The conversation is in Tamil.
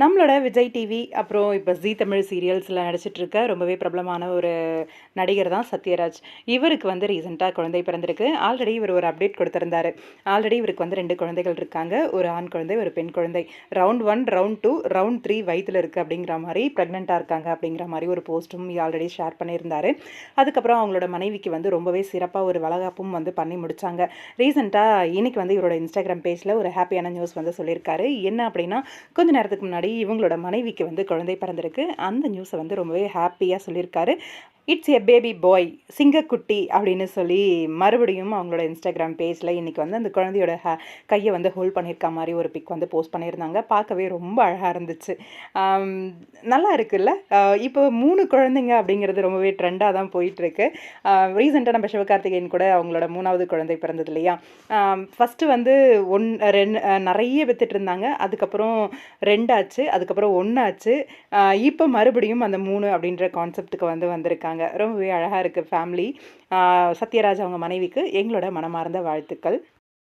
நம்மளோட விஜய் டிவி அப்புறம் இப்போ ஜீ தமிழ் சீரியல்ஸில் நடிச்சிட்ருக்க ரொம்பவே பிரபலமான ஒரு நடிகர் தான் சத்யராஜ். இவருக்கு வந்து ரீசெண்டாக குழந்தை பிறந்திருக்கு. ஆல்ரெடி இவர் ஒரு அப்டேட் கொடுத்துருந்தாரு. ஆல்ரெடி இவருக்கு வந்து ரெண்டு குழந்தைகள் இருக்காங்க. ஒரு ஆண் குழந்தை ஒரு பெண் குழந்தை. Round one round two round three வயிற்றில் இருக்குது அப்படிங்கிற மாதிரி ப்ரெக்னெண்ட்டாக இருக்காங்க அப்படிங்கிற மாதிரி ஒரு போஸ்ட்டும் ஆல்ரெடி ஷேர் பண்ணியிருந்தாரு. அதுக்கப்புறம் அவங்களோட மனைவிக்கு வந்து ரொம்பவே சிறப்பாக ஒரு வளகாப்பும் வந்து பண்ணி முடித்தாங்க ரீசெண்டாக இன்னைக்கு வந்து இவரோட இன்ஸ்டாகிராம் பேஜில் ஒரு ஹாப்பியான நியூஸ் வந்து சொல்லியிருக்காரு. என்ன அப்படின்னா கொஞ்ச நேரத்துக்கு முன்னாடி இவங்களோட மனைவிக்கு வந்து குழந்தை பிறந்திருக்கு. அந்த நியூஸை வந்து ரொம்பவே ஹாப்பியாக சொல்லியிருக்காரு. இட்ஸ் எ பேபி பாய் சிங்கக்குட்டி அப்படின்னு சொல்லி மறுபடியும் அவங்களோட இன்ஸ்டாகிராம் பேஜில் இன்றைக்கி வந்து அந்த குழந்தையோட ஹே கையை வந்து ஹோல்ட் பண்ணியிருக்க மாதிரி ஒரு பிக் வந்து போஸ்ட் பண்ணியிருந்தாங்க. பார்க்கவே ரொம்ப அழகாக இருந்துச்சு. நல்லா இருக்குல்ல? இப்போ மூணு குழந்தைங்க அப்படிங்கிறது ரொம்பவே ட்ரெண்டாக தான் போயிட்டுருக்கு. ரீசெண்டாக நம்ம சிவகார்த்திகேயன் கூட அவங்களோட மூணாவது குழந்தை பிறந்தது இல்லையா? ஃபஸ்ட்டு வந்து ஒன் ரெண்டு நிறைய வித்துட்டு இருந்தாங்க. அதுக்கப்புறம் ரெண்டாச்சு அதுக்கப்புறம் ஒன்றாச்சு இப்போ மறுபடியும் அந்த மூணு அப்படின்ற கான்செப்ட்டுக்கு வந்து வந்திருக்காங்க. ரொம்பவே அழகாக இருக்குது ஃபேமிலி சத்யராஜ் அவங்க மனைவிக்கு எங்களோட மனமார்ந்த வாழ்த்துக்கள்.